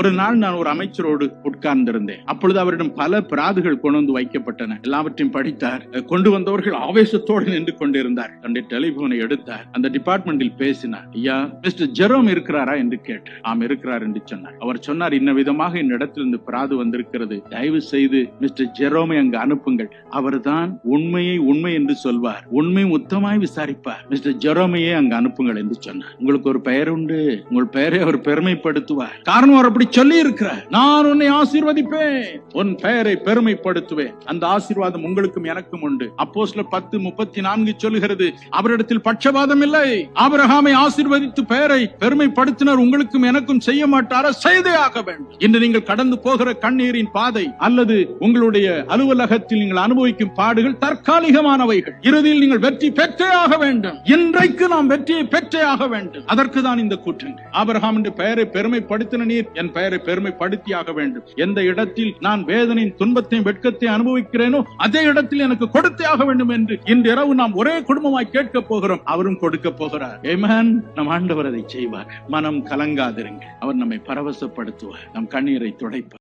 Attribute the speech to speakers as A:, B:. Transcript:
A: ஒரு நாள் நான் ஒரு அமைச்சரோடு உட்கார்ந்திருந்தேன். அப்பொழுது அவரிடம் பல பிராதுகள் கொண்டு வந்து வைக்கப்பட்டன. எல்லாவற்றையும் படித்தார். கொண்டு வந்தவர்கள் ஆவேசத்தோடு நின்று கொண்டிருந்தார். தன்னுடைய டெலிபோனை எடுத்தார். அந்த டிபார்ட்மெண்டில் பேசினார். ஐயா மிஸ்டர் ஜெரோம் இருக்கிறாரா? என்று கேட்டார். ஆம் இருக்கிறார் என்று சொன்னார். அவர் சொன்னார் இன்ன விதமாக என் இந்த பிராது வந்திருக்கிறது. தயவு செய்து மிஸ்டர் ஜெரோமை அங்கு அனுப்புங்கள். அவர்தான் உண்மையை உண்மை என்று சொல்வார். உண்மை உத்தமாய் விசாரிப்பார். மிஸ்டர் ஜெரோமையே அங்கு அனுப்புங்கள் என்று சொன்னார். உங்களுக்கு ஒரு பெயர் உண்டு. உங்கள் பெயரை அவர் பெருமைப்படுத்துவார். காரணம் அவர் அப்படி சொல்லி இருக்கிறார் நான் உன்னை ஆசீர்வதிப்பேன். உன் பெயரை பெருமைப்படுத்துவேன். அந்த ஆசீர்வாதம் உங்களுக்கும் எனக்கும் உண்டு. அப்போஸ்ல பத்து முப்பத்தி நான்கு சொல்லுகிறது அவரிடத்தில் பட்சபாதம் இல்லை. ஆபிரகாமை ஆசீர்வதித்து பெயரை பெருமைப்படுத்தினர். உங்களுக்கும் எனக்கும் செய்ய மாட்டாரா? செய்தே ஆக வேண்டும். இன்று நீங்கள் கடந்து போகிற கண்ணீரின் பாதை அல்லது உங்களுடைய அலுவலகத்தில் நீங்கள் அனுபவிக்கும் பாடுகள் தற்காலிகமானவைகள். இறுதியில் நீங்கள் வெற்றி பெற்றே ஆக வேண்டும். இன்றைக்கு நாம் வெற்றியை பெற்றே ஆக வேண்டும். அதற்கு தான் இந்த கூற்று ஆபிரகாம் என்று பெயரை பெருமைப்படுத்தின நீர் என் பெயரை பெருமைப்படுத்தியாக வேண்டும். எந்த இடத்தில் நான் வேதனையின் துன்பத்தையும் வெட்கத்தையும் அனுபவிக்கிறேனோ அதே இடத்தில் எனக்கு கொடுத்தே ஆக வேண்டும் என்று இன்று இரவு நாம் ஒரே குடும்பமாய் கேட்க போகிறோம். அவரும் கொடுக்க போகிறார். ஏமன் நம் ஆண்டவர் அதை செய்வார். மனம் கலங்காதிருங்க அவர் நம்மை பரவசப்படுத்துவார். நம் கண்ணீரை துடைப்பார்.